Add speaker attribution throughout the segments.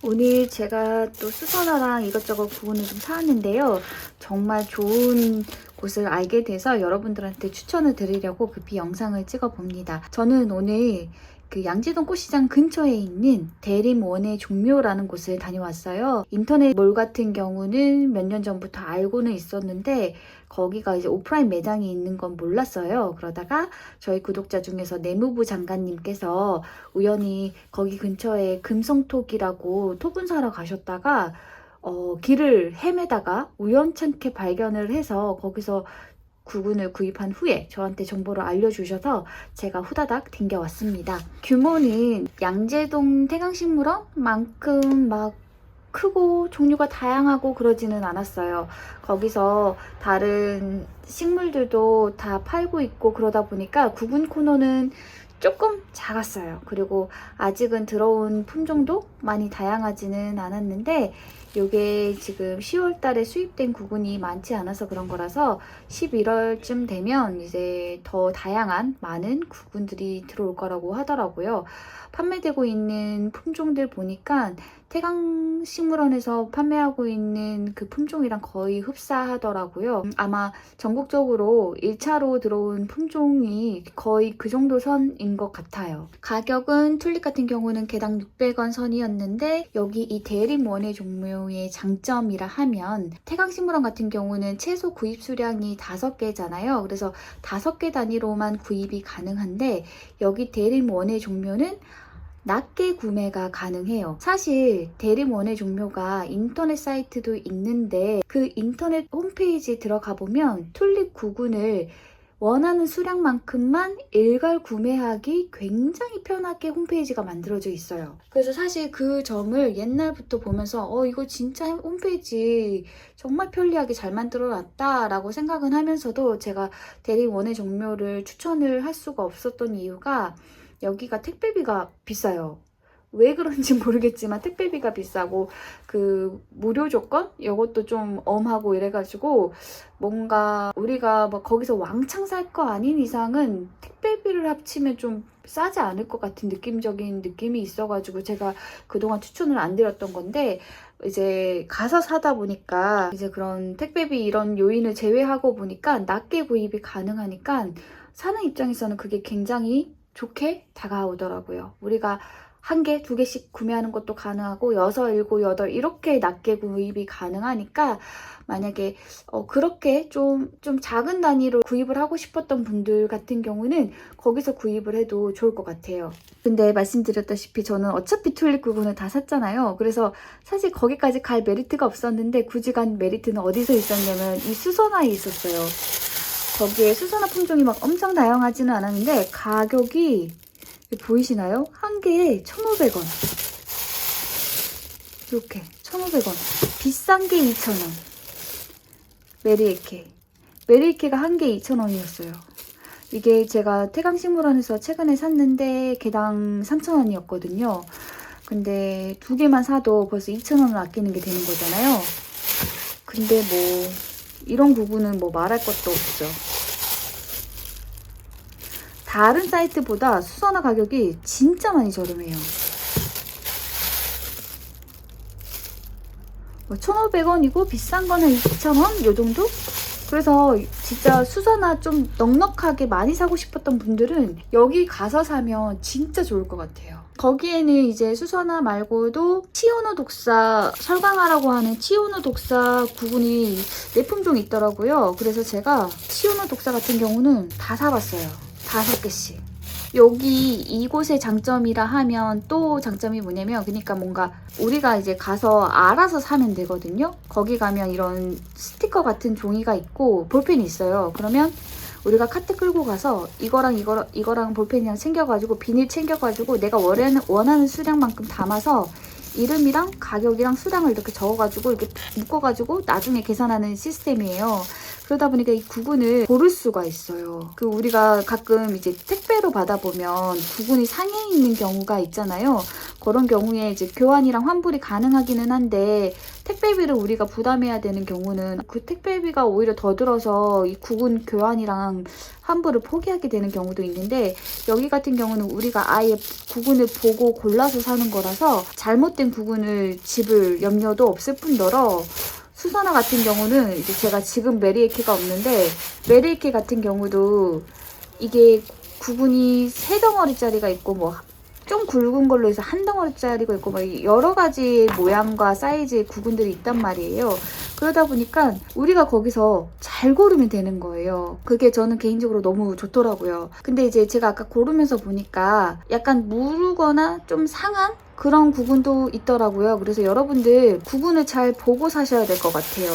Speaker 1: 오늘 제가 또 수선화랑 이것저것 구분을 좀 사왔는데요. 정말 좋은 곳을 알게 돼서 여러분들한테 추천을 드리려고 급히 영상을 찍어 봅니다. 저는 오늘 그 양지동 꽃시장 근처에 있는 대림원의 종묘라는 곳을 다녀왔어요. 인터넷 몰 같은 경우는 몇 년 전부터 알고는 있었는데 거기가 이제 오프라인 매장이 있는 건 몰랐어요. 그러다가 저희 구독자 중에서 내무부 장관님께서 우연히 거기 근처에 금성톡이라고 톡은 사러 가셨다가 어, 길을 헤매다가 우연찮게 발견을 해서 거기서 구근을 구입한 후에 저한테 정보를 알려주셔서 제가 후다닥 댕겨왔습니다. 규모는 양재동 태강식물원만큼 막 크고 종류가 다양하고 그러지는 않았어요. 거기서 다른 식물들도 다 팔고 있고 그러다 보니까 구근 코너는 조금 작았어요. 그리고 아직은 들어온 품종도 많이 다양하지는 않았는데 이게 지금 10월 달에 수입된 구근이 많지 않아서 그런 거라서 11월쯤 되면 이제 더 다양한 많은 구근들이 들어올 거라고 하더라고요. 판매되고 있는 품종들 보니까 태강식물원에서 판매하고 있는 그 품종이랑 거의 흡사하더라고요. 음, 아마 전국적으로 1차로 들어온 품종이 거의 그 정도 선인 것 같아요. 가격은 튤립 같은 경우는 개당 600원 선이었는데 여기 이 대림원의 종묘의 장점이라 하면 태강식물원 같은 경우는 최소 구입 수량이 5개잖아요. 그래서 5개 단위로만 구입이 가능한데 여기 대림원의 종묘는 낮게 구매가 가능해요. 사실 대림원의 종묘가 인터넷 사이트도 있는데 그 인터넷 홈페이지 들어가 보면 튤립 구근을 원하는 수량만큼만 일괄 구매하기 굉장히 편하게 홈페이지가 만들어져 있어요. 그래서 사실 그 점을 옛날부터 보면서 어 이거 진짜 홈페이지 정말 편리하게 잘 만들어 놨다라고 생각은 하면서도 제가 대림원의 종묘를 추천을 할 수가 없었던 이유가 여기가 택배비가 비싸요. 왜 그런지 모르겠지만 택배비가 비싸고 그 무료 조건 이것도 좀 엄하고 이래가지고 뭔가 우리가 막 거기서 왕창 살 거 아닌 이상은 택배비를 합치면 좀 싸지 않을 것 같은 느낌적인 느낌이 있어가지고 제가 그동안 추천을 안 드렸던 건데 이제 가서 사다 보니까 이제 그런 택배비 이런 요인을 제외하고 보니까 낮게 구입이 가능하니까 사는 입장에서는 그게 굉장히 좋게 다가오더라고요. 우리가 한 개, 두 개씩 구매하는 것도 가능하고 여섯, 일곱, 여덟 이렇게 낮게 구입이 가능하니까 만약에 어, 그렇게 좀, 좀 작은 단위로 구입을 하고 싶었던 분들 같은 경우는 거기서 구입을 해도 좋을 것 같아요. 근데 말씀드렸다시피 저는 어차피 튤립 구근을 다 샀잖아요. 그래서 사실 거기까지 갈 메리트가 없었는데 굳이 간 메리트는 어디서 있었냐면 이 수선화에 있었어요. 거기에 수선화 품종이 막 엄청 다양하지는 않았는데 가격이 보이시나요? 한 개에 1,500원. 이렇게 1,500원. 비싼 게 2,000원. 메리에케. 메리에케가 한 개에 2,000원이었어요. 이게 제가 태강식물원에서 최근에 샀는데 개당 3,000원이었거든요. 근데 두 개만 사도 벌써 2,000원을 아끼는 게 되는 거잖아요. 근데 뭐 이런 부분은 뭐 말할 것도 없죠. 다른 사이트보다 수선화 가격이 진짜 많이 저렴해요. 뭐 1,500원이고 비싼 거는 2,000원 요 정도? 그래서 진짜 수선화 좀 넉넉하게 많이 사고 싶었던 분들은 여기 가서 사면 진짜 좋을 것 같아요. 거기에는 이제 수선화 말고도 치오노 독사 설강화라고 하는 치오노 독사 구분이 네 품종이 있더라고요. 그래서 제가 치오노 독사 같은 경우는 다 사봤어요. 다섯 개씩. 여기 이곳의 장점이라 하면 또 장점이 뭐냐면 그러니까 뭔가 우리가 이제 가서 알아서 사면 되거든요. 거기 가면 이런 스티커 같은 종이가 있고 볼펜이 있어요. 그러면 우리가 카트 끌고 가서 이거랑 이거 이거랑 볼펜이랑 챙겨가지고 비닐 챙겨가지고 내가 원하는 원하는 수량만큼 담아서 이름이랑 가격이랑 수량을 이렇게 적어가지고 이렇게 묶어가지고 나중에 계산하는 시스템이에요. 그러다 보니까 이 구근을 고를 수가 있어요. 그 우리가 가끔 이제 택배로 받아보면 구근이 상해 있는 경우가 있잖아요. 그런 경우에 이제 교환이랑 환불이 가능하기는 한데 택배비를 우리가 부담해야 되는 경우는 그 택배비가 오히려 더 들어서 이 구근 교환이랑 환불을 포기하게 되는 경우도 있는데 여기 같은 경우는 우리가 아예 구근을 보고 골라서 사는 거라서 잘못된 구근을 집을 염려도 없을 뿐더러 수선화 같은 경우는 이제 제가 지금 메리에케가 없는데 메리에케 같은 경우도 이게 구근이 세 덩어리짜리가 있고 뭐 좀 굵은 걸로 해서 한 덩어리짜리가 있고 막 여러 가지 모양과 사이즈의 구근들이 있단 말이에요. 그러다 보니까 우리가 거기서 잘 고르면 되는 거예요. 그게 저는 개인적으로 너무 좋더라고요. 근데 이제 제가 아까 고르면서 보니까 약간 무르거나 좀 상한 그런 구분도 있더라고요. 그래서 여러분들 구분을 잘 보고 사셔야 될 것 같아요.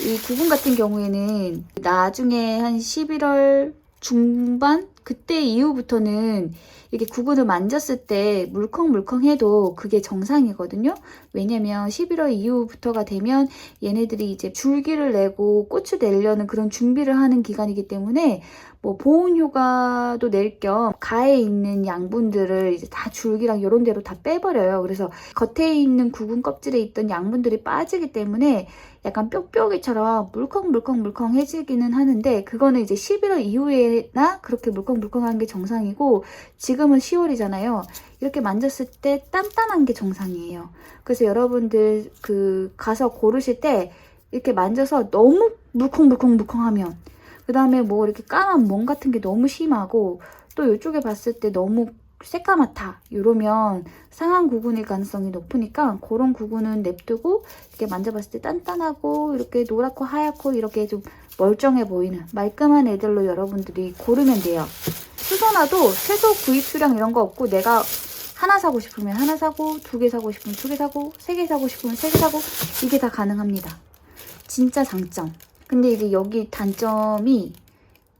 Speaker 1: 이 구분 같은 경우에는 나중에 한 11월 중반 그때 이후부터는 이렇게 구근을 만졌을 때 물컹물컹해도 그게 정상이거든요. 왜냐면 11월 이후부터가 되면 얘네들이 이제 줄기를 내고 꽃을 내려는 그런 준비를 하는 기간이기 때문에 뭐 보온 효과도 낼 겸 가에 있는 양분들을 이제 다 줄기랑 이런 데로 다 빼버려요. 그래서 겉에 있는 구근 껍질에 있던 양분들이 빠지기 때문에 약간 뾱뾱이처럼 물컹물컹물컹해지기는 하는데 그거는 이제 11월 이후에나 그렇게 물컹물컹한 게 정상이고 지금 은 10월이잖아요. 이렇게 만졌을 때 단단한 게 정상이에요. 그래서 여러분들 그 가서 고르실 때 이렇게 만져서 너무 물컹물컹물컹하면 그 다음에 뭐 이렇게 까만 멍 같은 게 너무 심하고 또 이쪽에 봤을 때 너무 새까맣다 이러면 상한 구근일 가능성이 높으니까 그런 구근은 냅두고 이렇게 만져봤을 때 단단하고 이렇게 노랗고 하얗고 이렇게 좀 멀쩡해 보이는 말끔한 애들로 여러분들이 고르면 돼요. 수선화도 최소 구입 수량 이런 거 없고 내가 하나 사고 싶으면 하나 사고 두 개 사고 싶으면 두 개 사고 세 개 사고 싶으면 세 개 사고 이게 다 가능합니다. 진짜 장점. 근데 이제 여기 단점이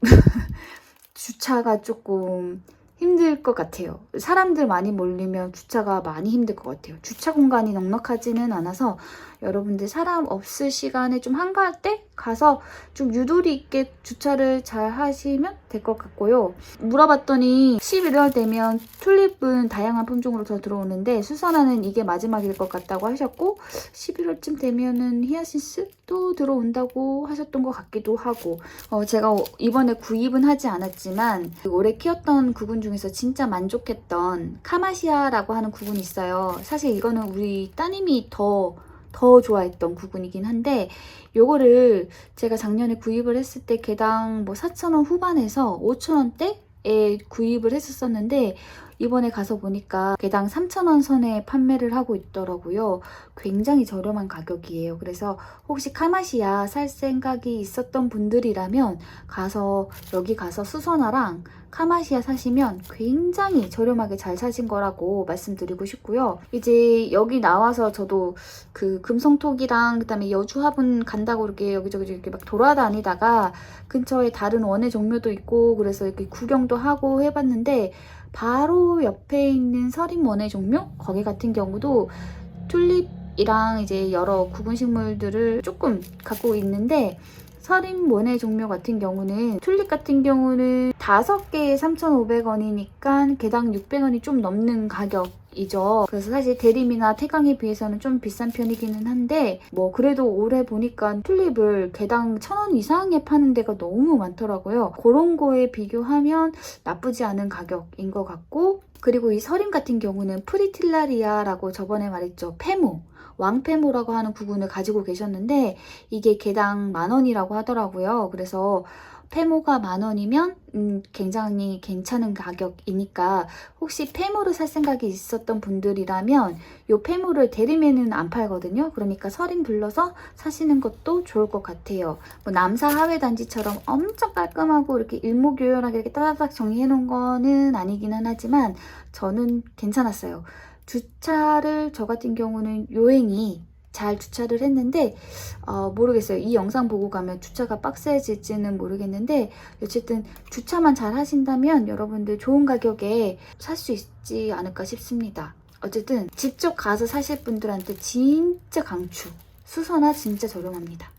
Speaker 1: 주차가 조금 힘들 것 같아요. 사람들 많이 몰리면 주차가 많이 힘들 것 같아요. 주차 공간이 넉넉하지는 않아서 여러분들 사람 없을 시간에 좀 한가할 때 가서 좀 유도리 있게 주차를 잘 하시면 될 것 같고요. 물어봤더니 11월 되면 튤립은 다양한 품종으로 더 들어오는데 수선화는 이게 마지막일 것 같다고 하셨고 11월쯤 되면은 히아신스 또 들어온다고 하셨던 것 같기도 하고 어, 제가 이번에 구입은 하지 않았지만 올해 키웠던 구분 중 에서 진짜 만족했던 카마시아라고 하는 구분이 있어요. 사실 이거는 우리 따님이 더 더 좋아했던 구분이긴 한데 요거를 제가 작년에 구입을 했을 때 개당 뭐 4,000원 후반에서 5,000원대에 구입을 했었었는데 이번에 가서 보니까 개당 3,000원 선에 판매를 하고 있더라고요. 굉장히 저렴한 가격이에요. 그래서 혹시 카마시아 살 생각이 있었던 분들이라면 가서 여기 가서 수선화랑 카마시아 사시면 굉장히 저렴하게 잘 사신 거라고 말씀드리고 싶고요. 이제 여기 나와서 저도 그 금성톡이랑 그다음에 여주 화분 간다고 이렇게 여기저기 이렇게 막 돌아다니다가 근처에 다른 원예 종묘도 있고 그래서 이렇게 구경도 하고 해봤는데 바로 옆에 있는 서림 원예 종묘? 거기 같은 경우도 튤립이랑 이제 여러 구근 식물들을 조금 갖고 있는데 서림 원예 종묘 같은 경우는 튤립 같은 경우는 5개에 3,500원이니까 개당 600원이 좀 넘는 가격 이죠. 그래서 사실 대림이나 태강에 비해서는 좀 비싼 편이기는 한데 뭐 그래도 올해 보니까 튤립을 개당 1,000원 이상에 파는 데가 너무 많더라고요. 그런 거에 비교하면 나쁘지 않은 가격인 것 같고 그리고 이 서림 같은 경우는 프리틸라리아라고 저번에 말했죠. 페모. 왕페모라고 하는 구분을 가지고 계셨는데 이게 개당 만 원이라고 하더라고요. 그래서 페모가 만 원이면 음, 굉장히 괜찮은 가격이니까 혹시 페모를 살 생각이 있었던 분들이라면 요 페모를 대림에는 안 팔거든요. 그러니까 서림 불러서 사시는 것도 좋을 것 같아요. 뭐 남사 하회 단지처럼 엄청 깔끔하고 이렇게 일목요연하게 이렇게 따다닥 정리해 놓은 거는 아니기는 하지만 저는 괜찮았어요. 주차를 저 같은 경우는 요행이 잘 주차를 했는데 어, 모르겠어요. 이 영상 보고 가면 주차가 빡세질지는 모르겠는데 어쨌든 주차만 잘 하신다면 여러분들 좋은 가격에 살 수 있지 않을까 싶습니다. 어쨌든 직접 가서 사실 분들한테 진짜 강추. 수선화 진짜 저렴합니다.